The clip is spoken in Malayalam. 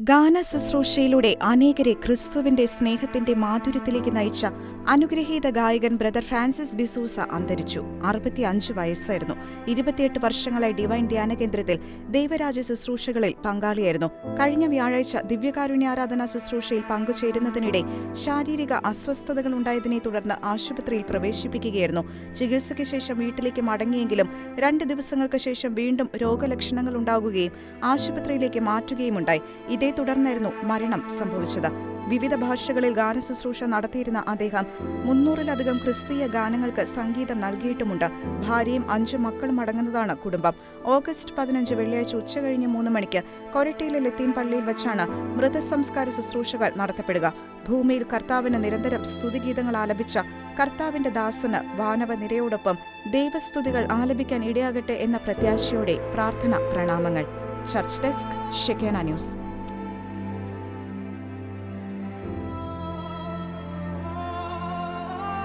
ഗാന ശുശ്രൂഷയിലൂടെ അനേകരെ ക്രിസ്തുവിന്റെ സ്നേഹത്തിന്റെ മാധുര്യത്തിലേക്ക് നയിച്ച അനുഗ്രഹീത ഗായകൻ ബ്രദർ ഫ്രാൻസിസ് ഡിസൂസ അന്തരിച്ചു. അറുപത്തിയഞ്ച് വയസ്സായിരുന്നു. ഇരുപത്തിയെട്ട് വർഷങ്ങളായി ഡിവൈൻ ധ്യാന കേന്ദ്രത്തിൽ ദൈവരാജ ശുശ്രൂഷകളിൽ പങ്കാളിയായിരുന്നു. കഴിഞ്ഞ വ്യാഴാഴ്ച ദിവ്യകാരുണ്യാരാധന ശുശ്രൂഷയിൽ പങ്കുചേരുന്നതിനിടെ ശാരീരിക അസ്വസ്ഥതകൾ ഉണ്ടായതിനെ തുടർന്ന് ആശുപത്രിയിൽ പ്രവേശിപ്പിക്കുകയായിരുന്നു. ചികിത്സയ്ക്ക് ശേഷം വീട്ടിലേക്ക് മടങ്ങിയെങ്കിലും രണ്ട് ദിവസങ്ങൾക്ക് ശേഷം വീണ്ടും രോഗലക്ഷണങ്ങൾ ഉണ്ടാകുകയും ആശുപത്രിയിലേക്ക് മാറ്റുകയുമുണ്ടായി. ഇതേ തുടർന്നായിരുന്നു മരണം സംഭവിച്ചത്. വിവിധ ഭാഷകളിൽ ഗാനശുശ്രൂഷ നടത്തിയിരുന്ന അദ്ദേഹം മുന്നൂറിലധികം ക്രിസ്തീയ ഗാനങ്ങൾക്ക് സംഗീതം നൽകിയിട്ടുമുണ്ട്. ഭാര്യയും അഞ്ചു മക്കളും അടങ്ങുന്നതാണ് കുടുംബം. ഓഗസ്റ്റ് പതിനഞ്ച് വെള്ളിയാഴ്ച ഉച്ചകഴിഞ്ഞ് മൂന്ന് മണിക്ക് കൊരട്ടിയിലെ ലത്തീൻ പള്ളിയിൽ വെച്ചാണ് മൃതസംസ്കാര ശുശ്രൂഷകൾ നടത്തപ്പെടുക. ഭൂമിയിൽ കർത്താവിന് നിരന്തരം സ്തുതിഗീതങ്ങൾ ആലപിച്ച കർത്താവിന്റെ ദാസന് വാനവ നിരയോടൊപ്പം ദൈവസ്തുതികൾ ആലപിക്കാൻ ഇടയാകട്ടെ എന്ന പ്രത്യാശയോടെ പ്രാർത്ഥന പ്രണാമങ്ങൾ. Church desk Shekinah news.